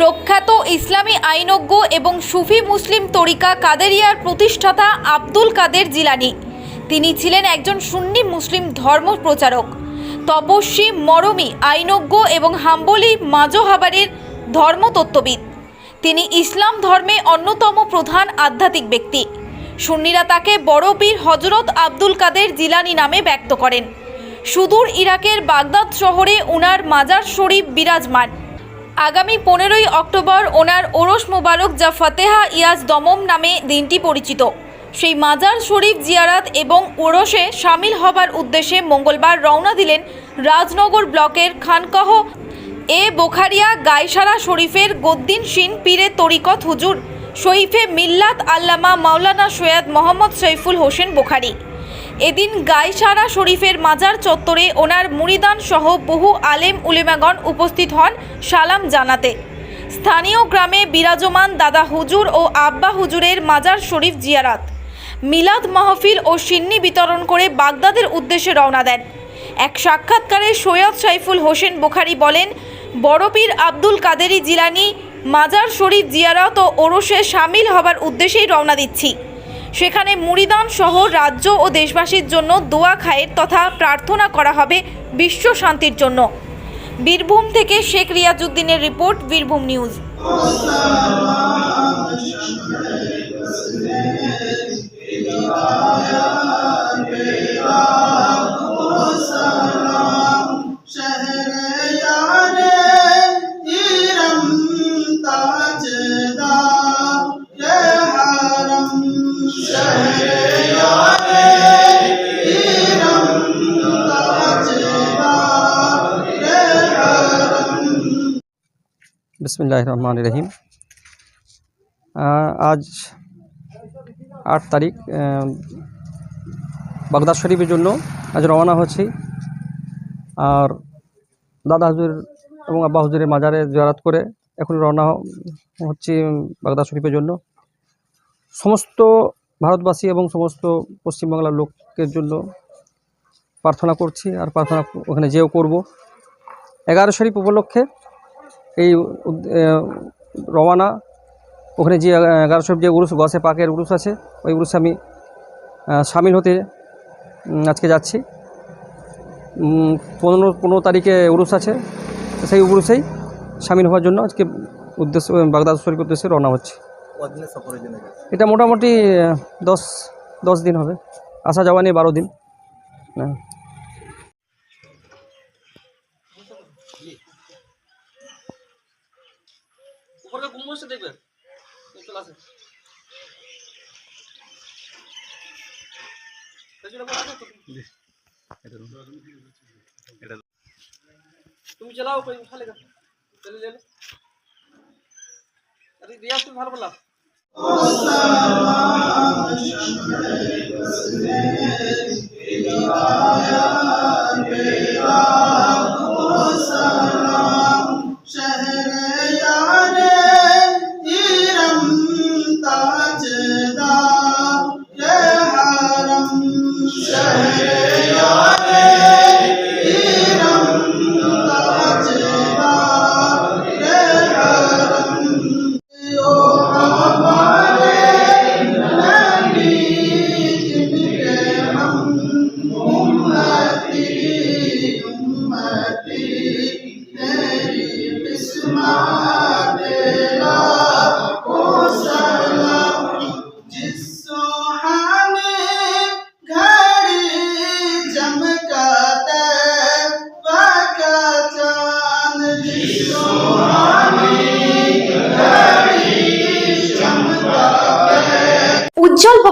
প্রখ্যাত ইসলামী আইনজ্ঞ এবং সুফি মুসলিম তরিকা কাদেরিয়ার প্রতিষ্ঠাতা আব্দুল কাদের জিলানি। তিনি ছিলেন একজন সুন্নি মুসলিম ধর্ম প্রচারক। তপস্বী, মরমী, আইনজ্ঞ এবং হাম্বলি মাজোহাবারের ধর্মতত্ত্ববিদ। তিনি ইসলাম ধর্মে অন্যতম প্রধান আধ্যাত্মিক ব্যক্তি। সুন্নিরা তাকে বড় পীর হজরত আব্দুল কাদের জিলানি নামে ব্যক্ত করেন। সুদূর ইরাকের বাগদাদ শহরে উনার মাজার শরীফ বিরাজমান। আগামী পনেরোই অক্টোবর ওনার ওরস মোবারক যা ফতেহা ইয়াজ দমম নামে দিনটি পরিচিত। সেই মাজার শরীফ জিয়ারাত এবং ওরসে সামিল হবার উদ্দেশ্যে মঙ্গলবার রওনা দিলেন রাজনগর ব্লকের খানকহ এ বোখারিয়া গাইসারা শরীফের গদ্দিন শিন পীরে তরিকত হুজুর শরীফে মিল্লাত আল্লামা মাওলানা সৈয়দ মোহাম্মদ সৈফুল হোসেন বোখারি। এদিন গাইসারা শরীফের মাজার চত্বরে ওনার মুরিদান সহ বহু আলেম উলেমাগণ উপস্থিত হন সালাম জানাতে। স্থানীয় গ্রামে বিরাজমান দাদা হুজুর ও আব্বা হুজুরের মাজার শরীফ জিয়ারাত। মিলাদ মাহফিল ও সিন্নি বিতরণ করে বাগদাদের উদ্দেশ্যে রওনা দেন। এক সাক্ষাৎকারে সৈয়দ সাইফুল হোসেন বুখারি বলেন বড়পীর আব্দুল কাদেরি জিলানি মাজার শরীফ জিয়ারত ও ওরসে সামিল হবার উদ্দেশ্যেই রওনা দিচ্ছি। সেখানে মুড়িদান সহ রাজ্য ও দেশবাসীর জন্য দোয়া খায়ের তথা প্রার্থনা করা হবে বিশ্ব শান্তির জন্য। বীরভূম থেকে শেখ রিয়াজুদ্দিনের রিপোর্ট, বীরভূম নিউজ। বিসমিল্লাহ রহমান রহিম আজ আট তারিখ বাগদাদ শরীফের জন্য আজ রওনা হচ্ছি। আর দাদা হুজুর এবং আব্বা হুজুরের মাজারে জিয়ারাত করে এখন রওনা হচ্ছি বাগদাদ শরীফের জন্য। সমস্ত ভারতবাসী এবং সমস্ত পশ্চিমবাংলার লোকের জন্য প্রার্থনা করছি আর প্রার্থনা ওখানে যেও করব। এগারো শরীফ উপলক্ষে এই রওয়ানা ওখানে যে এগারো শরীফ যে উরুস, গসে পাকের উরুস আছে, ওই উরুসে আমি সামিল হতে আজকে যাচ্ছি। পনেরো পনেরো তারিখে উরুস আছে সেই উরুসেই সামিল হওয়ার জন্য আজকে উদ্দেশ্য, বাগদাদ শরীফ উদ্দেশ্যে রওনা হচ্ছে। এটা মোটামুটি দশ দশ দিন হবে। আসা যাওয়া নিয়ে বারো দিন। হ্যাঁ তুমি চালাও উঠা লেখা চলে চলে ভালো বললাম तुम ভালো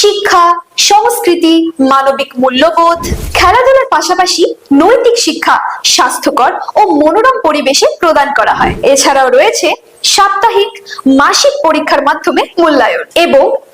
শিক্ষা, সংস্কৃতি, মানবিক মূল্যবোধ, খেলাধুলার পাশাপাশি নৈতিক শিক্ষা স্বাস্থ্যকর ও মনোরম পরিবেশে প্রদান করা হয়। এছাড়াও রয়েছে সাপ্তাহিক মাসিক পরীক্ষার মাধ্যমে মূল্যায়ন এবং